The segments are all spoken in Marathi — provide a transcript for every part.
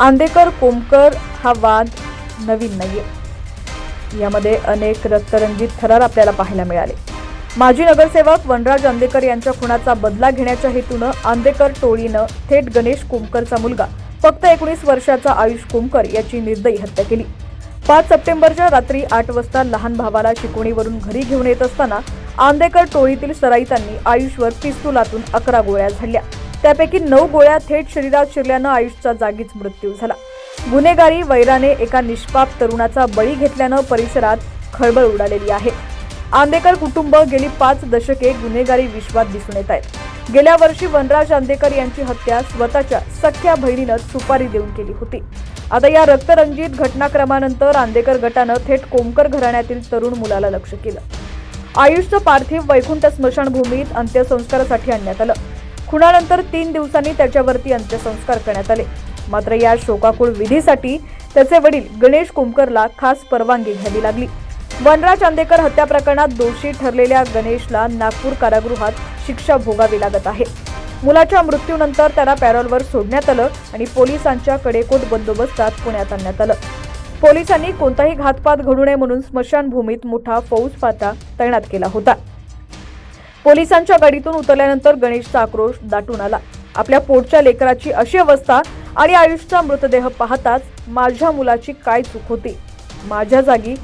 आंदेकर कोमकर हा वाद नवीन नाहीये. यामध्ये अनेक रक्तरंजित थरार आपल्याला पाहायला मिळाले. माजी नगरसेवक वनराज आंदेकर यांच्या खुनाचा बदला घेण्याच्या हेतूनं आंदेकर टोळीनं थेट गणेश कोमकरचा मुलगा फक्त एकोणीस वर्षाचा आयुष कोमकर याची निर्दयी हत्या केली. पाच सप्टेंबरच्या रात्री आठ वाजता लहान भावाला शिकवणीवरून घरी घेऊन येत असताना आंदेकर टोळीतील सराईतांनी आयुषवर पिस्तुलातून अकरा गोळ्या झाडल्या. त्यापैकी नऊ गोळ्या थेट शरीरात शिरल्यानं आयुषचा जागीच मृत्यू झाला. गुन्हेगारी वैराने एका निष्पाप तरुणाचा बळी घेतल्यानं परिसरात खळबळ उडालेली आहे. आंदेकर कुटुंब गेली पाच दशके गुन्हेगारी विश्वात दिसून येत आहेत. गेल्या वर्षी वनराज आंदेकर यांची हत्या स्वतःच्या सख्या बहिणीनं सुपारी देऊन केली होती. आता या रक्तरंजित घटनाक्रमानंतर आंदेकर गटानं थेट कोमकर घराण्यातील तरुण मुलाला लक्ष केलं. आयुषचं पार्थिव वैकुंठ स्मशानभूमीत अंत्यसंस्कारासाठी आणण्यात आलं. खुणानंतर तीन दिवसांनी त्याच्यावरती अंत्यसंस्कार करण्यात आले. मात्र या शोकाकुळ विधीसाठी त्याचे वडील गणेश कुमकरला खास परवानगी घ्यावी लागली. वनराज चांदेकर हत्या प्रकरणात दोषी ठरलेल्या गणेशला नागपूर कारागृहात शिक्षा भोगावी लागत आहे. मुलाच्या मृत्यूनंतर त्याला पॅरोलवर सोडण्यात आलं आणि पोलिसांच्या कडेकोट बंदोबस्तात पुण्यात आणण्यात आलं. पोलिसांनी कोणताही घातपात घडू नये म्हणून स्मशानभूमीत मोठा फौज पाता तैनात केला होता. पोलिसांच्या गाडीतून उतरल्यानंतर गणेशचा आक्रोश दाटून आला. आपल्या पोटच्या लेकराची अशी अवस्था आणि आयुषचा मृतदेह पाहताच माझ्या मुलाची काय चूक होती माझ्या जागी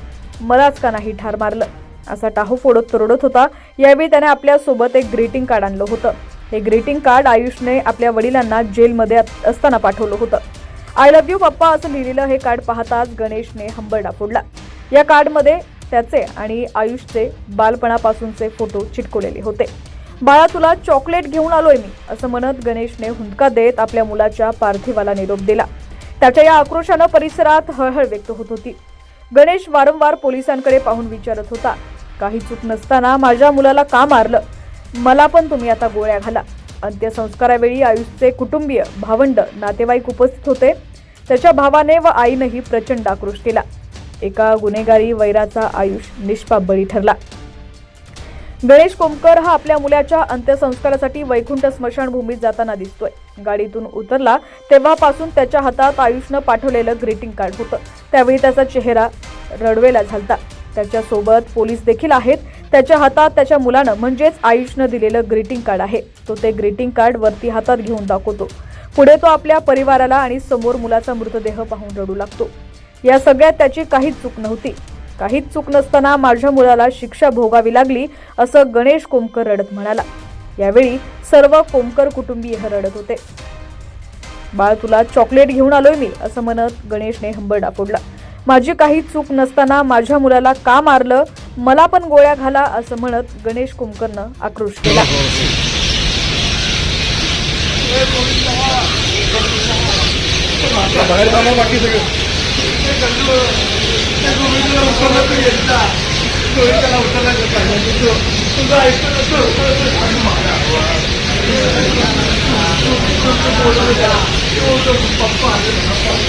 मलाच का नाही ठार मारलं? असा टाहू फोडत तरडत होता. यावेळी त्याने आपल्यासोबत एक ग्रीटिंग कार्ड आणलं होतं. हे ग्रीटिंग कार्ड आयुषने आपल्या वडिलांना जेलमध्ये असताना पाठवलं होतं. आय लव्ह यू पप्पा असं लिहिलेलं हे कार्ड पाहताच गणेशने हंबरडा फोडला. या कार्डमध्ये त्याचे आणि आयुषचे बालपणापासूनचे फोटो चिटकवलेले होते. बाळा तुला चॉकलेट घेऊन आलोय मी असं म्हणत गणेशने हुंदका देत आपल्या मुलाच्या पार्थिवाला निरोप दिला. त्याच्या या आक्रोशानं परिसरात हळहळ व्यक्त होत होती. गणेश वारंवार पोलिसांकडे पाहून विचारत होता काही चूक नसताना माझ्या मुलाला का मारलं? मला पण तुम्ही आता गोळ्या घाला. अंत्यसंस्कारावेळी आयुषचे कुटुंबीय भावंड नातेवाईक उपस्थित होते. त्याच्या भावाने व आईनंही प्रचंड आक्रोश केला. एका गुन्हेगारी वैराचा आयुष निष्पाप बळी ठरला. गणेश कोमकर हा आपल्या मुलाच्या अंत्यसंस्कारासाठी वैकुंठ स्मशानभूमीत जाताना दिसतोय. गाडीतून उतरला तेव्हापासून त्याच्या हातात आयुषनं पाठवलेलं ग्रीटिंग कार्ड होतं. त्यावेळी त्याचा चेहरा रडवेला झालता. त्याच्यासोबत पोलीस देखील आहेत. त्याच्या हातात त्याच्या मुलानं म्हणजेच आयुषनं दिलेलं ग्रीटिंग कार्ड आहे. तो ते ग्रीटिंग कार्ड वरती हातात घेऊन दाखवतो. पुढे तो आपल्या परिवाराला आणि समोर मुलाचा मृतदेह पाहून रडू लागतो. या सगळ्यात त्याची काहीच चूक नव्हती. काहीच चूक नसताना माझ्या मुलाला शिक्षा भोगावी लागली असं गणेश कोमकर रडत म्हणाला. यावेळी सर्व कोमकर कुटुंबीय रडत होते. बाळ तुला चॉकलेट घेऊन आलोय मी असं म्हणत गणेशने हंबरडा फोडला. माझी काही चूक नसताना माझ्या मुलाला का मारलं? मला पण गोळ्या घाला असं म्हणत गणेश कुमकरनं आक्रोश केला. बाहेर కళ్ళు నాకు వీడిలో ఉత్తరకు ఎంత వీడికల ఉత్తరకు కళ్ళు ఇంకా ఇప్పుడు పప్ప పప్ప